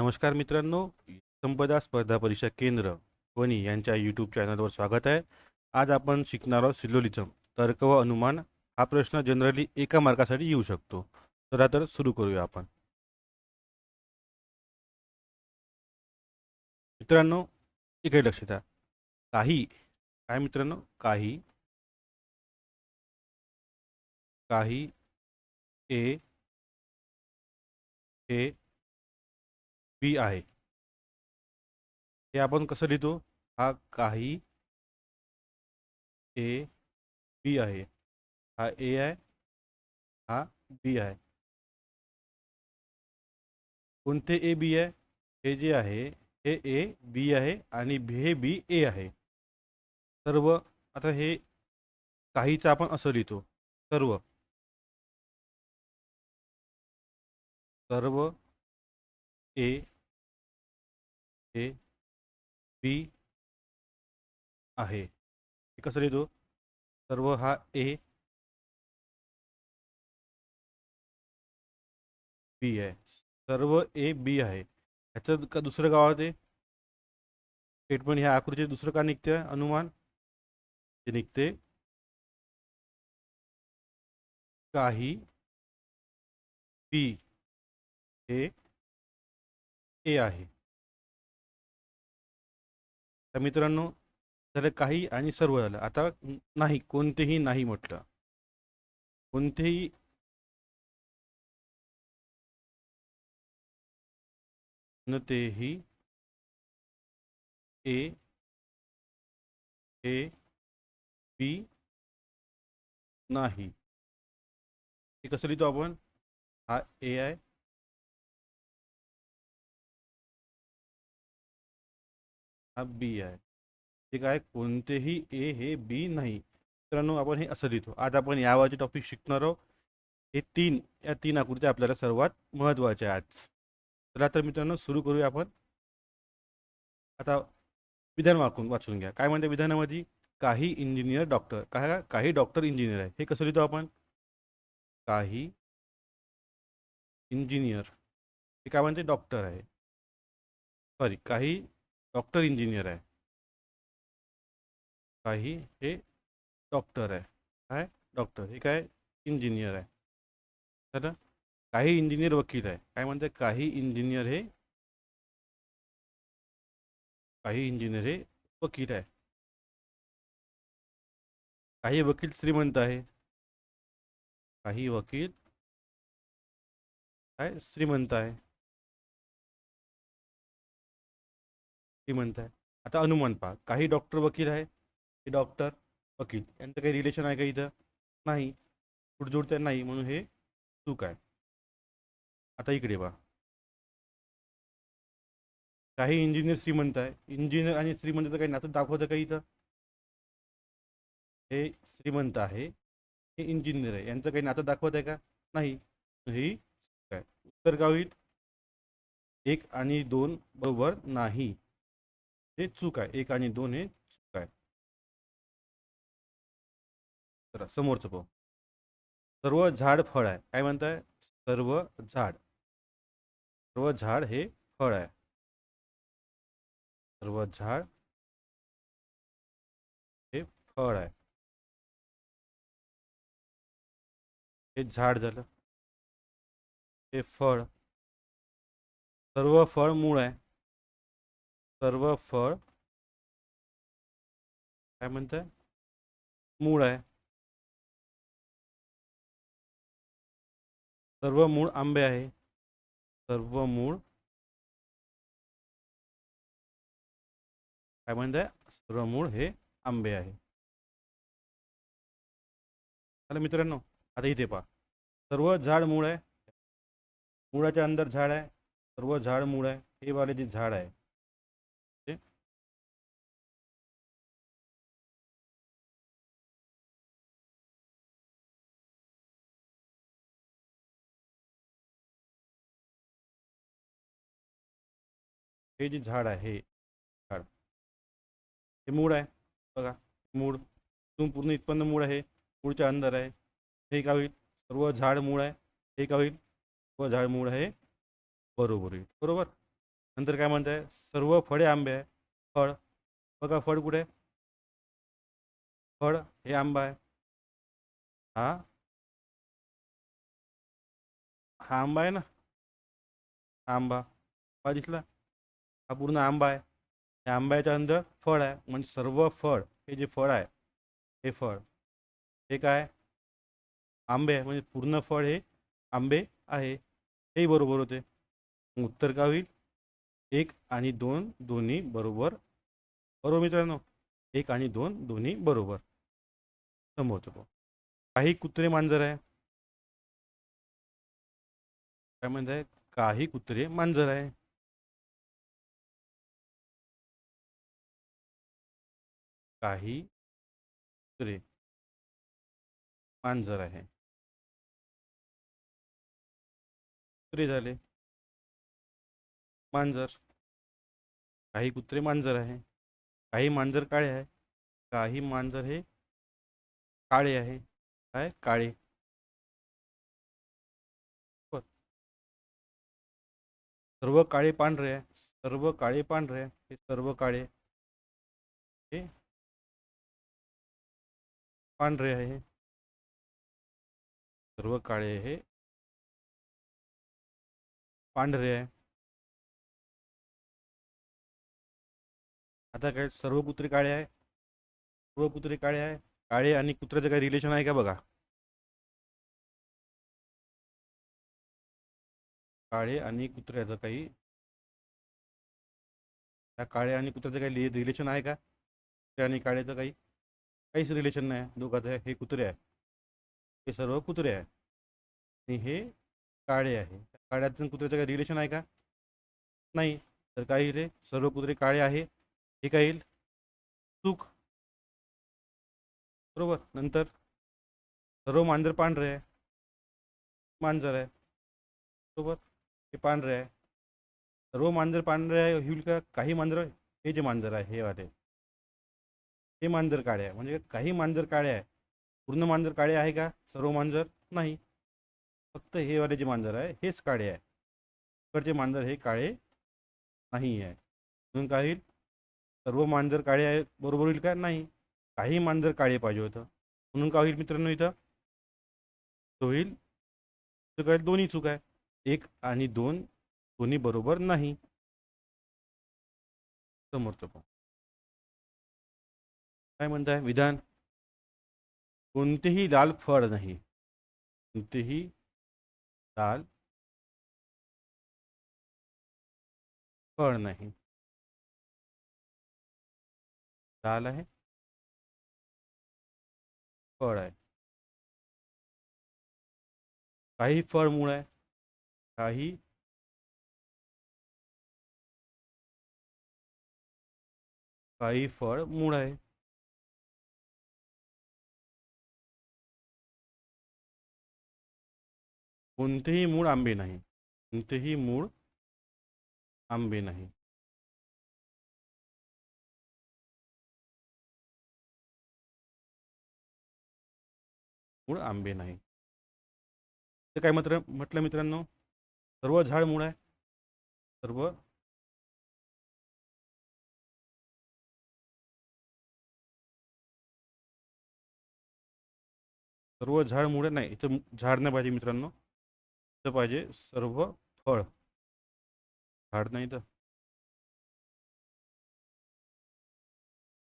नमस्कार मित्रांनो संपदा स्पर्धा परीक्षा केंद्र वणी यांच्या यूट्यूब चॅनलवर स्वागत आहे. आज आपण शिकणार आहोत सिलोलिझम तर्क व अनुमान हा प्रश्न जनरली एका मार्कासाठी येऊ शकतो. चला तर सुरू करूया आपण. मित्रांनो इकडे लक्ष द्या. काही काय मित्रांनो? काही काही ए हे बी आहे. हे आपण कसं लिहितो? हा काही ए बी आहे. हा ए आहे हा बी आहे. कोणते ए बी आहे? हे जे आहे हे ए बी आहे आणि बी हे बी ए आहे. सर्व आता हे काहीचं आपण असं लिहितो. सर्व. सर्व ए हे बी आहे. हे कसं लिहितो? सर्व हा ए बी आहे. सर्व ए बी आहे. ह्याचं का दुसरं गाव आहे स्टेटमेंट ह्या आकृतीचे दुसरं का निघते अनुमान? ते निघते काही बी हे ए आहे. तर मित्रांनो झालं काही आणि सर्व झालं. आता नाही कोणतेही नाही म्हटलं. कोणतेही कोणतेही ए ए बी नाही. ते कसं लिहितो आपण? हा ए आहे हा बी आहे. ठीक आहे कोणतेही ए हे बी नाही. मित्रांनो आपण हे असं लिहितो. आज आपण यावरचे टॉपिक शिकणार आहोत. हे तीन या तीन आकृत्या आपल्याला सर्वात महत्त्वाच्या आहेत. आज चला तर मित्रांनो सुरू करूया आपण. आता विधान वाकून वाचून घ्या. काय म्हणते विधानामध्ये? काही इंजिनियर डॉक्टर. काय काही डॉक्टर इंजिनियर आहे. हे कसं लिहितो आपण? काही इंजिनियर. हे काय म्हणते? डॉक्टर आहे. सॉरी काही डॉक्टर इंजिनियर आहे. काही हे डॉक्टर आहे. काय? डॉक्टर. हे काय? इंजिनियर आहे. तर काही इंजिनियर वकील आहे. काय म्हणते? काही इंजिनियर हे काही इंजिनियर हे वकील आहे. काही वकील श्रीमंत आहे. काही वकील काय? श्रीमंत आहे. श्रीमंत आहे आता अनुमान पहा काही डॉक्टर वकील आहे हे डॉक्टर वकील यांचं काही रिलेशन आहे का इथं? नाही. जुडजुडत्या नाही म्हणून हे चूक आहे. आता इकडे पहा. काही इंजिनियर श्रीमंत आहे. इंजिनियर आणि श्रीमंत काही नातं दाखवतं का इथं? हे श्रीमंत आहे हे इंजिनियर आहे. यांचं काही नातं दाखवत आहे का? नाही. ही उत्तर गावीत एक आणि दोन बरोबर नाही. हे चूक आहे एक आणि दोन हे चूक आहे चला समोरचं पाहू सर्व झाड फळ आहे काय म्हणताय सर्व झाड सर्व झाड हे फळ आहे सर्व झाड हे आहे हे झाड हे फळ सर्व फळ मूळ आहे सर्व फळ काय म्हणताय? मूळ आहे. सर्व मूळ आंबे आहे. सर्व मूळ काय म्हणताय? सर्व मूळ हे आंबे आहे. चला मित्रांनो आता इथे पहा. सर्व झाड मूळ आहे. मुळाच्या अंदर झाड आहे. सर्व झाड मूळ आहे. हे वाले जे झाड आहे. हे जे झाड आहे हे झाड. हे मूळ आहे. बघा मूळ. इथून पूर्ण इथपर्यंत मूळ आहे. मूळच्या अंदर आहे. हे का होईल? सर्व झाड मूळ आहे. हे का होईल? सर्व झाड मूळ आहे. बरोबर होईल बरोबर? नंतर काय म्हणताय? सर्व फळे आंबे आहे. फळ. बघा फळ कुठे फळ हे आंबा आहे. हा? हा आंबा आहे ना? हा आंबा. दिसला हा पूर्ण आंबा आहे. त्या आंब्याच्या अंदर फळ आहे. म्हणजे सर्व फळ हे जे फळ आहे हे फळ. हे काय? आंबे आहे. म्हणजे पूर्ण फळ हे आंबे आहे. हेही बरोबर होते. उत्तर काय होईल? एक आणि दोन दोन्ही बरोबर. बरोबर मित्रांनो? एक आणि दोन दोन्ही बरोबर. समोरचं काही कुत्रे मांजर आहे. काय म्हणताय काही कुत्रे मांजर आहे. काही कुत्रे मांजर आहे. कुत्रे झाले. मांजर. काही कुत्रे मांजर आहे. काही मांजर काळे आहे. काही मांजर हे काळे आहे. काय? काळे. सर्व काळे पांढरे आहे. सर्व काळे पांढरे हे सर्व काळे. हे पांढरे आहे. सर्व काळे हे पांढरे आहे. आता काय, सर्व कुत्रे काळे आहे. सर्व कुत्रे काळे आहे. काळे आणि कुत्र्याचं काही रिलेशन आहे का बघा? काळे आणि कुत्र्याचं काही. त्या काळे आणि रिलेशन आहे का? कुत्रे आणि काळ्याचं काही. काहीच रिलेशन नाही. आहे दोघांचं आहे. हे कुत्रे आहे. हे सर्व कुत्रे आहे. आणि हे काळे आहे. काळ्याचं कुत्र्याचं काही रिलेशन आहे का? नाही. तर काही रे सर्व कुत्रे काळे आहे. हे काय येईल? चूक. बरोबर? नंतर सर्व मांजर पांढरे आहे. मांजर आहे. बरोबर? हे पांढरे आहे. सर्व मांजर पांढरे आहे. होईल का काही मांजर? हे जे मांजर आहे हे वाले. हे मांजर काळे आहे. म्हणजे काही मांजर काळे आहे. पूर्ण मांजर काळे आहे का? सर्व मांजर नाही. फक्त हे वाले जे मांजर आहे हेच काळे आहे. इकडचे मांजर हे काळे नाही आहे. म्हणून काय होईल? सर्व मांजर काळे आहे बरोबर होईल का? नाही. काही मांजर काळे पाहिजे होतं. म्हणून का होईल मित्रांनो इथं? तो होईल तर काय दोन्ही चूक आहे. एक आणि दोन दोन्ही बरोबर नाही. समोरचं पण काय म्हणताय? विधान? कोणतेही लाल फळ नाही. कोणतेही लाल फळ नाही. लाल आहे. फळ आहे. काही फळ मूळ आहे काही काही फळ मूळ आहे कोणतेही मूळ आंबे नाही. कोणतेही मूळ आंबे नाही. मूळ आंबे नाही. ते काय मात्र म्हटलं मित्रांनो? सर्व झाड मूळ आहे. सर्व सर्व झाड मुळे नाही. इथं झाड नाही पाहिजे मित्रांनो. पाहिजे सर्व फळ. झाड नाही तर.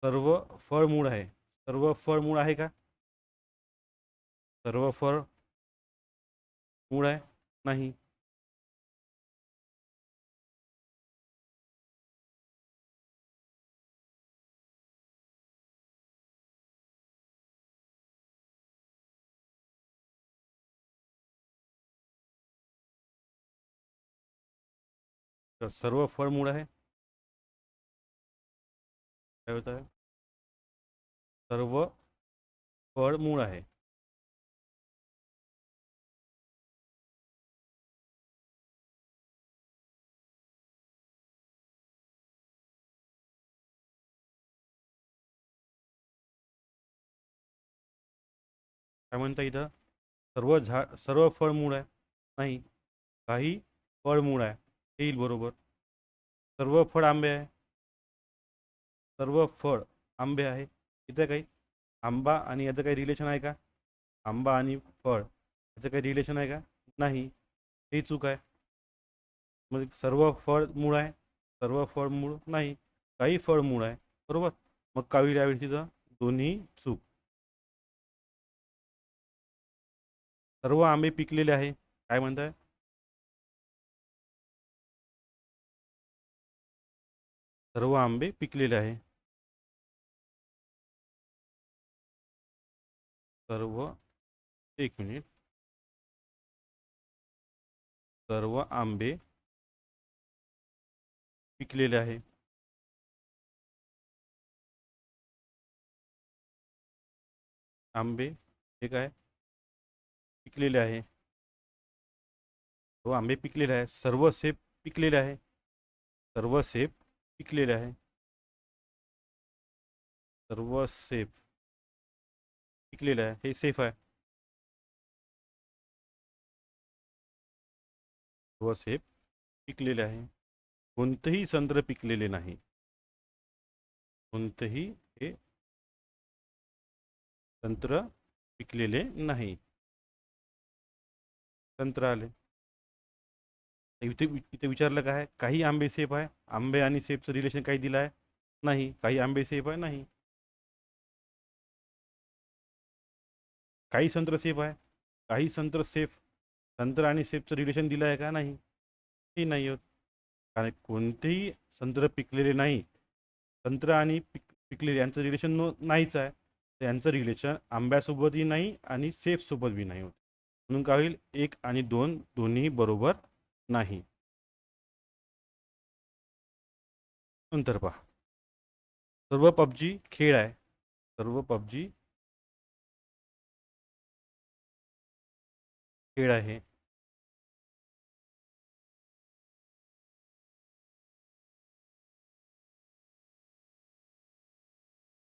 सर्व फळ मूळ आहे. सर्व फळ मूळ आहे का? सर्व फळ मूळ आहे? नाही. तर सर्व फळ मूळ आहे. काय होत आहे? सर्व फळ मूळ आहे. काय म्हणता इथं? सर्व झाड सर्व फळ मूळ आहे. नाही काही फळ मूळ आहे. येईल बरोबर. सर्व फळ आंबे आहे. सर्व फळ आंबे आहे. इथं काही आंबा आणि याचं काही रिलेशन आहे का? आंबा आणि फळ याचं काही रिलेशन आहे का? नाही. हे चूक आहे. मग सर्व फळ मूळ आहे. सर्व फळ मूळ नाही. काही फळ मूळ आहे. बरोबर? मग कावी यावेळी तिथं दोन्ही चूक. सर्व आंबे पिकलेले आहे. काय म्हणताय? सर्व आंबे पिकलेले आहे. सर्व, एक मिनिट. सर्व आंबे पिकलेले आहे. आंबे हे काय? पिकलेले आहे. सर्व आंबे पिकलेले आहे. सर्व सेब पिकलेले आहे. सर्व सेब पिकलेले आहे सर्व सेब पिकलेले आहे हे सेफ़ आहे सर्व सेब पिकलेले आहे कोणतंही संत्र पिकलेले नाही। कोणतंही हे संत्र पिकलेले नाही। संत्र आले। इथे इथे विचारलं काय काही आंबे सेफ आहे? आंबे आणि सेफचं रिलेशन काही दिलं आहे? नाही. काही आंबे सेफ आहे? नाही. काही संत्र सेफ आहे? काही संत्र सेफ संत्र आणि सेफचं रिलेशन दिलं आहे का? नाही. ते नाही होत. कारण कोणतेही संत्र पिकलेले नाही संत्र आणि पिक पिकलेले यांचं रिलेशन नाहीच आहे. तर यांचं रिलेशन आंब्यासोबतही नाही आणि सेफसोबत बी नाही होत. म्हणून काय होईल? एक आणि दोन दोन्ही बरोबर नाही. नंतर पहा. सर्व पबजी खेळ आहे. सर्व पबजी खेळ आहे.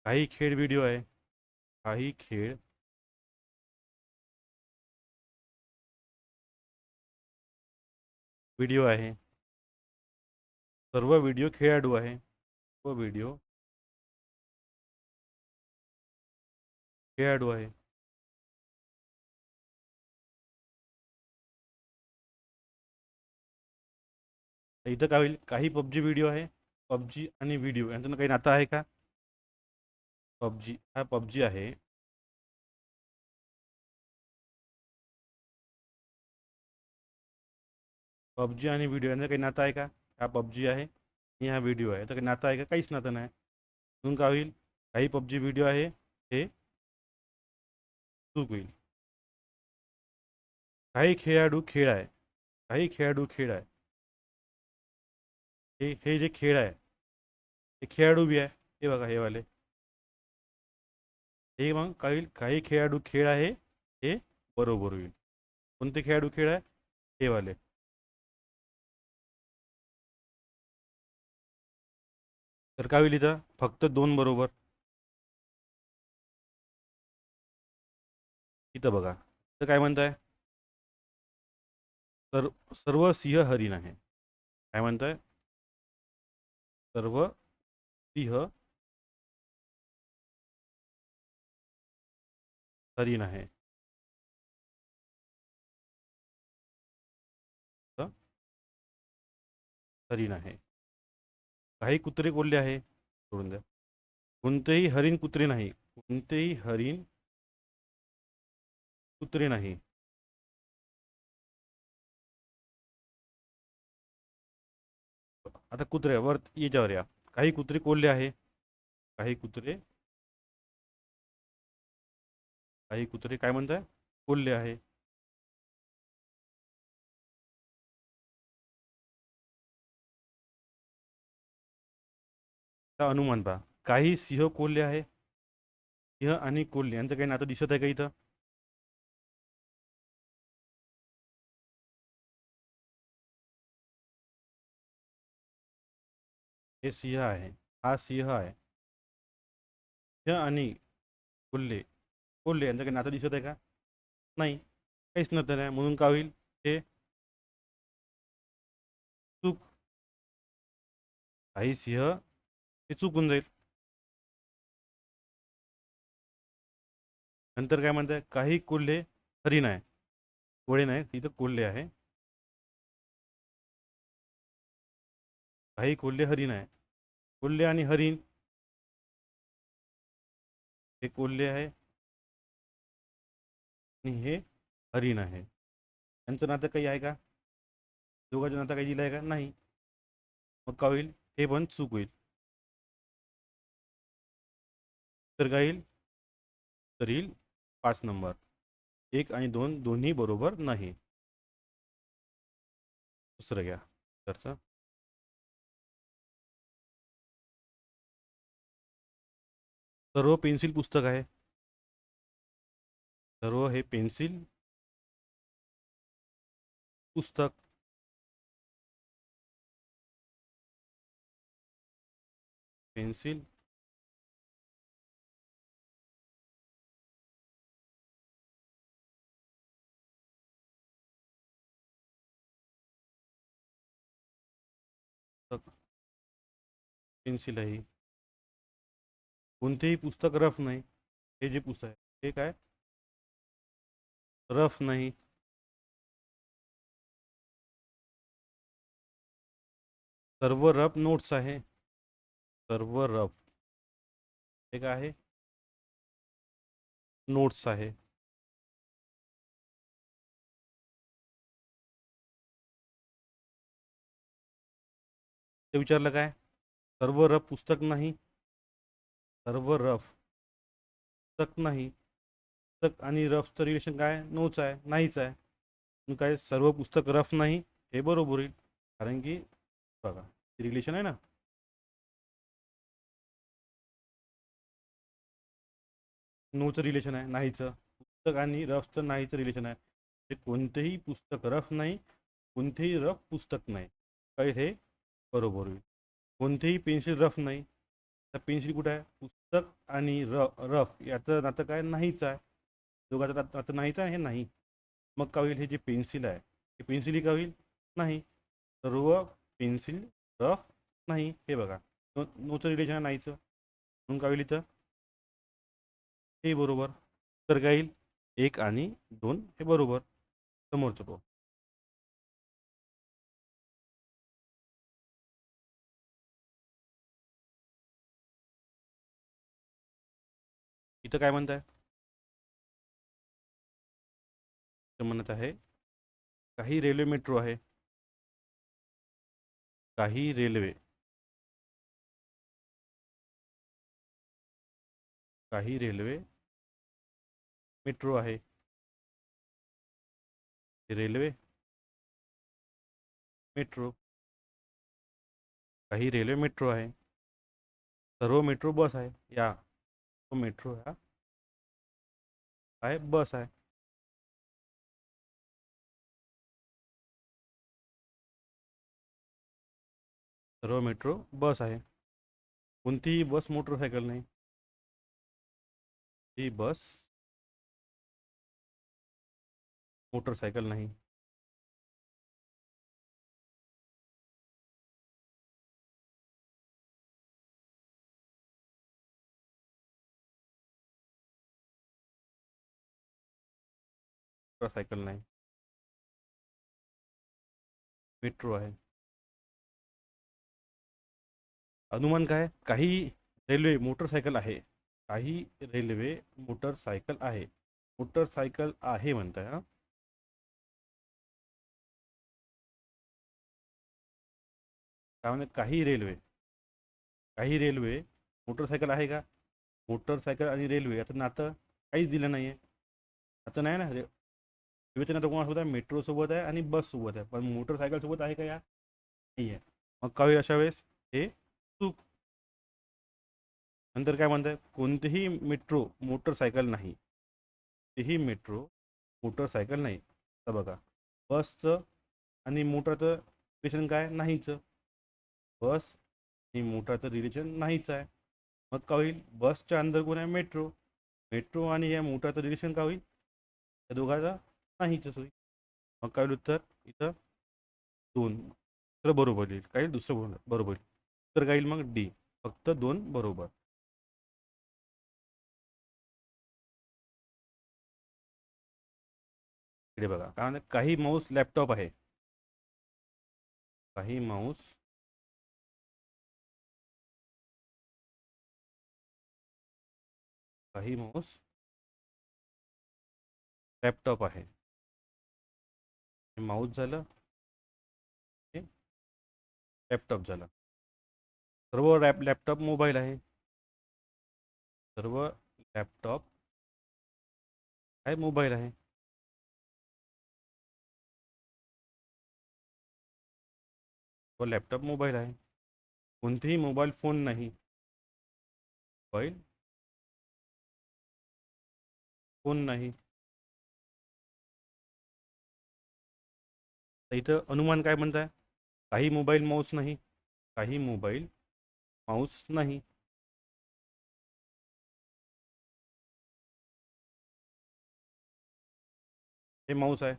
काही खेळ व्हिडिओ आहे. काही खेळ व्हिडिओ आहे. सर्व व्हिडिओ खेळाडू आहे. सर्व व्हिडिओ खेळाडू आहे. इथं काय होईल पबजी व्हिडिओ आहे. पबजी आणि व्हिडिओ यांचं काही नातं आहे का? पबजी, हा पबजी आहे. पबजी आणि व्हिडिओ यांचं काही नातं आहे का? हा पबजी आणि हा व्हिडिओ आहे. तर काही नातं आहे का? काहीच नातं नाही. म्हणून काय होईल? काही पबजी आहे, हे चूक होईल. काही खेळाडू खेळ आहे, काही खेळाडू खेळ आहे. हे हे जे आहे, हे खेळाडू बी आहे. हे बघा, हे वाले. हे मग काही काही खेळ आहे, हे बरोबर होईल. कोणते खेळाडू खेळ आहे? हे वाले. तर काय होईल इथं? फक्त दोन बरोबर. इथं बघा. तर काय म्हणताय? तर सर्व सिंह हरिण आहे. काय म्हणताय? सर्व सिंह हरिण आहे. हरिण आहे. काही कुत्रे कोल्हे आहे सोडून द्या. कोणतेही हरिण कुत्रे नाही. कोणतेही हरिण कुत्रे नाही. आता कुत्र्यावर याच्यावर या. काही कुत्रे कोल्हे आहे. काही कुत्रे काही कुत्रे काय म्हणताय? कोल्हे आहे. अनुमान पहा. काही सिंह कोल्हे आहे? सिंह आणि कोल्हे यांचं काही नातं दिसत आहे का इथं? हे सिंह आहे. हा सिंह आहे. सिंह आणि कोल्हे. कोल्हे यांचं काही नातं दिसत आहे का? नाही. काहीच नव्हतं नाही. म्हणून का होईल? हे चूक काही सिंह हे चुकून जाईल. नंतर काय म्हणताय काही कोल्हे हरिण आहे कोळे नाही तिथं कोल्हे आहे. काही कोल्हे हरिण आहे कोल्हे आणि हरिण हे कोल्हे आहे. आणि हे हरिण आहे यांचं नातं काही आहे का? दोघांचं नातं काही दिलं आहे का? नाही. मग का होईल? हे पण चूक होईल. तर काय येईल तर येईल पाच नंबर. एक आणि दोन दोन्ही बरोबर नाही. दुसरं घ्या तर सर्व पेन्सिल पुस्तक आहे. सर्व हे पेन्सिल पुस्तक. पेन्सिल पेन्सिल ही. कोणतेही पुस्तक रफ नाही. हे जे पुस्तक आहे हे काय? रफ नाही. सर्व रफ नोट्स आहे. सर्व रफ. हे काय आहे? नोट्स आहे. ते विचारलं सर्व रफ पुस्तक नाही. सर्व रफ पुस्तक नाही. पुस्तक आणि रफचं रिलेशन काय? नोच आहे नाहीच आहे. काय सर्व पुस्तक रफ नाही हे बरोबर होईल कारण की बघा रिलेशन आहे ना. नोचं रिलेशन आहे नाहीचं. पुस्तक आणि रफचं नाहीचं रिलेशन आहे. ते कोणतेही पुस्तक रफ नाही कोणतेही रफ पुस्तक नाही. काय हे? बरोबर होईल कोणतेही पेन्सिल रफ नाही. तर पेन्सिल कुठं आहे? पुस्तक आणि र रफ याचं नातं काय? नाहीच आहे. दोघाचं नातं नाहीच आहे हे नाही. मग का होईल हे जे पेन्सिल आहे? हे पेन्सिलही का होईल? नाही. सर्व पेन्सिल रफ नाही. हे बघा. नो नोचं रिलेशन आहे नाहीचं. म्हणून का होईल इथं? हे बरोबर. तर काय येईल एक आणि दोन हे बरोबर. समोरचं तो इथं काय म्हणताय? आहे म्हणत आहे काही रेल्वे मेट्रो आहे. काही रेल्वे. काही रेल्वे मेट्रो आहे. Railway metro. काही रेल्वे मेट्रो आहे. सर्व मेट्रो बस आहे. या. मेट्रो हा। आहे बस आहे सर्व मेट्रो बस आहे कोणतीही बस मोटरसायकल नाही। ही बस। मोटरसायकल नाही। मोटरसायकल नाही। मेट्रो आहे अनुमान काय काही रेल्वे मोटरसायकल आहे। काही रेल्वे मोटरसायकल आहे। मोटरसायकल आहे म्हणताय, हा? काय काही रेल्वे. काही रेल्वे मोटरसायकल आहे का? मोटरसायकल आणि रेल्वे, याचं नातं काहीच दिलं नाही आहे आता नाही ना शिवसेना रेल्वेचं कोणासोबत आहे? मेट्रोसोबत आहे आणि बससोबत आहे. पण मोटरसायकलसोबत आहे का या? नाही आहे मग काय होईल अशा वेळेस? हे चूक. नंतर काय म्हणताय? कोणतेही मेट्रो मोटरसायकल नाही. कोणतेही मेट्रो मोटरसायकल नाही. तर बघा बसचं आणि मोटरचं रिलेशन काय? नाहीच. बस आणि मोटरचं रिलेशन नाहीच आहे. मग का होईल? बसच्या अंदर कोण आहे? मेट्रो. मेट्रो आणि या मोटरचं रिलेशन का होईल? या दोघांचा नाही होईल मग काय उत्तर इथं दोन. तर बरोबर येईल. काय दुसरं बरोबर. तर येईल काय येईल मग? डी. फक्त दोन बरोबर. इकडे बघा. कारण काही माऊस लॅपटॉप आहे. काही माऊस काही माऊस लॅपटॉप आहे. हे लॅपटॉप सर्व लॅप, लॅपटॉप मोबाईल आहे. सर्व लॅपटॉप काय मोबाईल आहे. व लॅपटॉप मोबाईल आहे. कोणतेही मोबाईल फ़ोन नाही. मोबाईल फ़ोन नाही. तर इथं अनुमान काय म्हणताय? काही मोबाईल माऊस नाही काही मोबाईल माऊस नाही. हे माऊस आहे.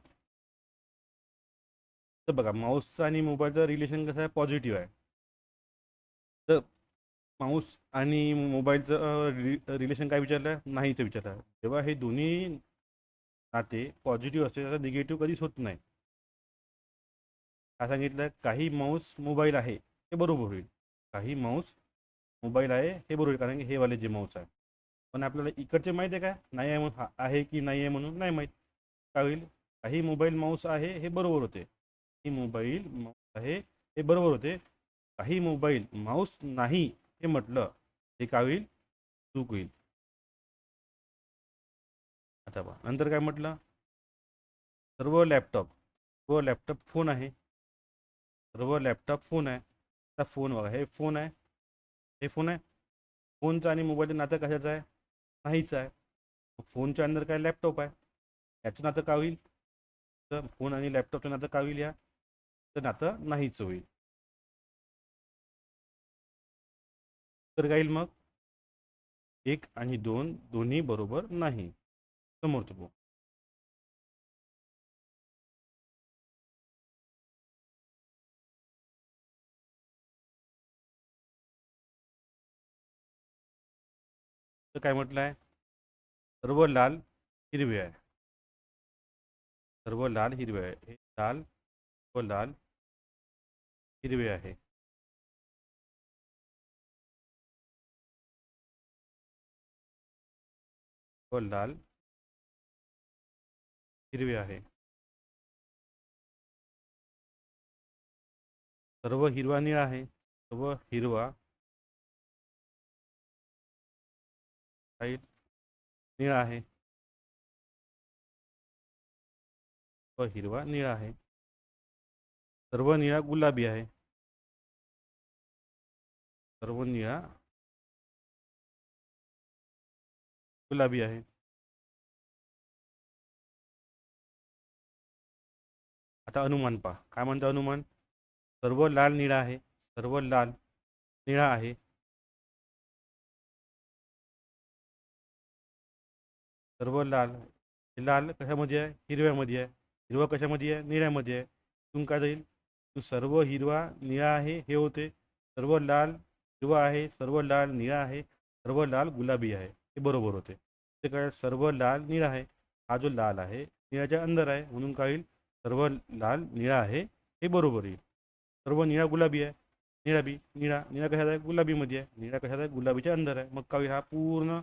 तर बघा माऊसचं आणि मोबाईलचं रिलेशन कसं आहे? पॉझिटिव्ह आहे. तर माऊस आणि मोबाईलचं रि रिलेशन काय विचारलं? आहे नाहीचं विचारलं. आहे जेव्हा हे दोन्ही नाते पॉझिटिव्ह असते त्याचा निगेटिव्ह कधीच होत नाही. काय सांगितलं? काही माऊस मोबाईल आहे हे बरोबर होईल. काही माऊस मोबाईल आहे हे बरोबर होईल. कारण की हे वाले जे माऊस आहे पण आपल्याला इकडचे माहीत आहे का? नाही आहे म्हणून आहे की नाही आहे म्हणून नाही माहीत. काय होईल? काही मोबाईल माऊस आहे हे बरोबर होते. ही मोबाईल माऊस आहे हे बरोबर होते. काही मोबाईल माऊस नाही हे म्हटलं हे काय होईल? चूक होईल. आता बा नंतर काय म्हटलं? सर्व लॅपटॉप. सर्व लॅपटॉप फोन आहे. बरोबर लॅपटॉप फोन आहे. आता फोन बघा हे फोन आहे. हे फोन आहे. फोनचं आणि मोबाईलचं नातं कशाचं आहे? नाहीच आहे. फोनच्या अंदर काय लॅपटॉप आहे? याचं नातं का होईल? तर फोन आणि लॅपटॉपचं नातं का होईल या? तर नातं नाहीच होईल. तर काय येईल मग? एक आणि दोन दोन्ही बरोबर नाही. समोरचं तर काय म्हटलं आहे सर्व लाल, हिरवे आहे सर्व लाल, हिरवे हे। लाल व लाल, हिरवे आहे। व लाल, हिरवे आहे। सर्व हिरवा, निळा आहे। सर्व हिरवा काही निळा आहे. व हिरवा निळा आहे. सर्व निळा गुलाबी आहे. सर्व निळा गुलाबी आहे. आता अनुमान पहा. काय म्हणतं अनुमान? सर्व लाल निळा आहे. सर्व लाल निळा आहे. सर्व लाल. हे लाल कशामध्ये आहे? हिरव्यामध्ये आहे. हिरवा कशामध्ये आहे? निळ्यामध्ये आहे. तुम्ही काय जाईल? सर्व हिरवा निळा आहे हे होते. सर्व लाल हिरवा आहे सर्व लाल निळा आहे सर्व लाल गुलाबी आहे. हे बरोबर होते. ते काय? सर्व लाल निळा आहे. हा जो लाल आहे निळ्याच्या अंदर आहे म्हणून काय होईल? सर्व लाल निळा आहे. हे बरोबर येईल. सर्व निळा गुलाबी आहे. निळा बी निळा. निळा कशात आहे? गुलाबीमध्ये आहे. निळा कशात आहे? गुलाबीच्या अंदर आहे. मग काय हा पूर्ण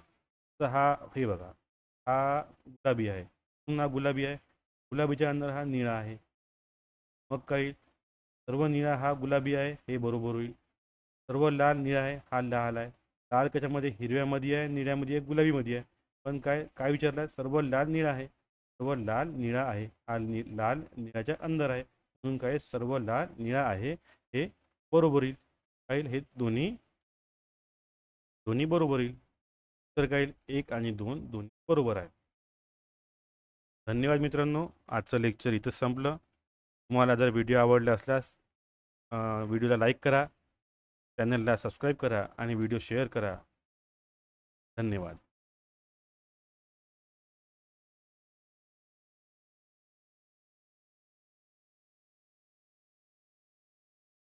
हा हे बघा. हा गुलाबी आहे. पुन्हा गुलाबी आहे. गुलाबीच्या अंदर हा निळा आहे. मग काही सर्व निळा हा गुलाबी आहे. हे बरोबर होईल. सर्व लाल निळा आहे. हा लाल आहे. लाल कशामध्ये? हिरव्यामध्ये आहे. निळ्यामध्ये आहे. गुलाबीमध्ये आहे. पण काय काय विचारलं? सर्व लाल निळा आहे. सर्व लाल निळा आहे. हा नि लाल निळाच्या अंदर आहे. म्हणून काय? सर्व लाल निळा आहे. हे बरोबर येईल काय हे दोन्ही दोन्ही बरोबर येईल तर काय एक आणि दोन दोन्ही बरोबर आहे धन्यवाद मित्रांनो. आजचं लेक्चर इथं संपलं. तुम्हाला जर व्हिडिओ आवडला असल्यास व्हिडिओला लाईक करा चॅनलला सबस्क्राईब करा आणि व्हिडिओ शेअर करा. धन्यवाद.